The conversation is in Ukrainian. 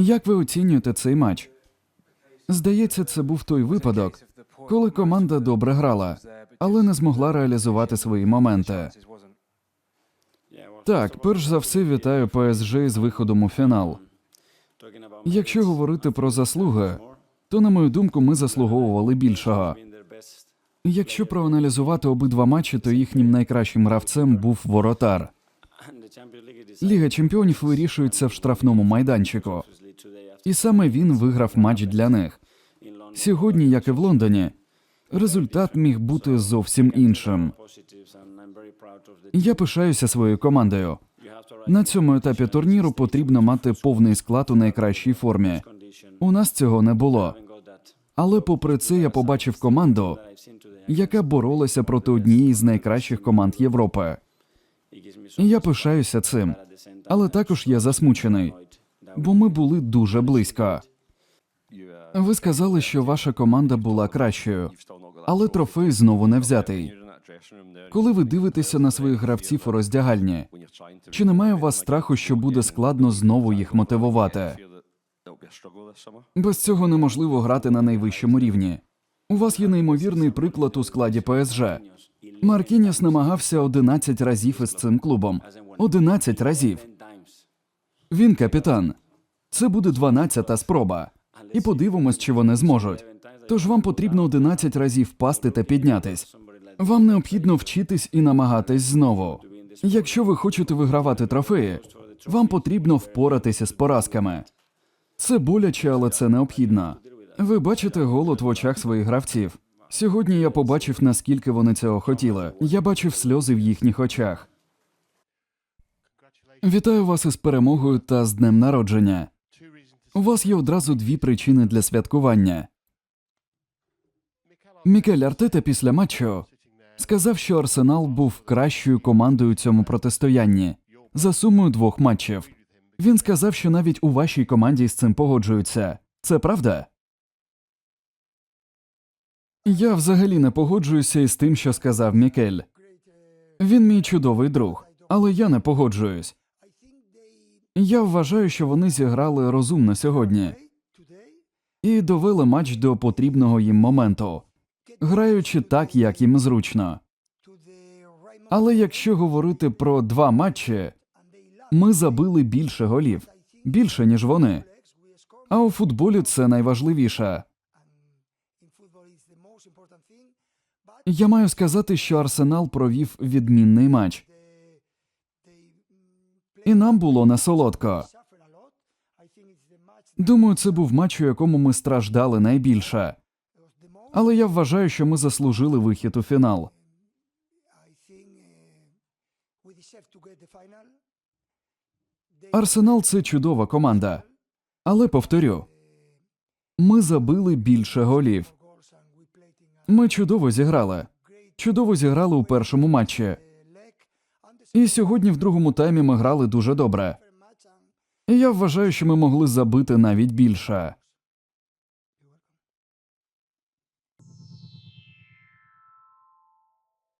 Як ви оцінюєте цей матч? Здається, це був той випадок, коли команда добре грала, але не змогла реалізувати свої моменти. Так, перш за все, вітаю ПСЖ з виходом у фінал. Якщо говорити про заслуги, то, на мою думку, ми заслуговували більшого. Якщо проаналізувати обидва матчі, то їхнім найкращим гравцем був воротар. Ліга чемпіонів вирішується в штрафному майданчику, і саме він виграв матч для них. Сьогодні, як і в Лондоні, результат міг бути зовсім іншим. Я пишаюся своєю командою. На цьому етапі турніру потрібно мати повний склад у найкращій формі. У нас цього не було. Але попри це я побачив команду, яка боролася проти однієї з найкращих команд Європи. І я пишаюся цим. Але також я засмучений, бо ми були дуже близько. Ви сказали, що ваша команда була кращою, але трофей знову не взятий. Коли ви дивитеся на своїх гравців у роздягальні, чи немає у вас страху, що буде складно знову їх мотивувати? Без цього неможливо грати на найвищому рівні. У вас є неймовірний приклад у складі ПСЖ. Маркініс намагався 11 разів із цим клубом. 11 разів. Він капітан. Це буде 12-та спроба. І подивимось, чи вони зможуть. Тож вам потрібно 11 разів впасти та піднятись. Вам необхідно вчитись і намагатись знову. Якщо ви хочете вигравати трофеї, вам потрібно впоратися з поразками. Це боляче, але це необхідно. Ви бачите голод в очах своїх гравців. Сьогодні я побачив, наскільки вони цього хотіли. Я бачив сльози в їхніх очах. Вітаю вас із перемогою та з днем народження. У вас є одразу дві причини для святкування. Мікель Артета після матчу сказав, що Арсенал був кращою командою у цьому протистоянні за сумою двох матчів. Він сказав, що навіть у вашій команді з цим погоджуються. Це правда? Я взагалі не погоджуюся із тим, що сказав Мікель. Він мій чудовий друг, але я не погоджуюсь. Я вважаю, що вони зіграли розумно сьогодні і довели матч до потрібного їм моменту, граючи так, як їм зручно. Але якщо говорити про два матчі, ми забили більше голів, більше ніж вони. А у футболі це найважливіше. Я маю сказати, що Арсенал провів відмінний матч, і нам було не солодко. Думаю, це був матч, у якому ми страждали найбільше. Але я вважаю, що ми заслужили вихід у фінал. Арсенал це чудова команда. Але повторю, ми забили більше голів. Ми чудово зіграли. Чудово зіграли у першому матчі. І сьогодні в другому таймі ми грали дуже добре. І я вважаю, що ми могли забити навіть більше.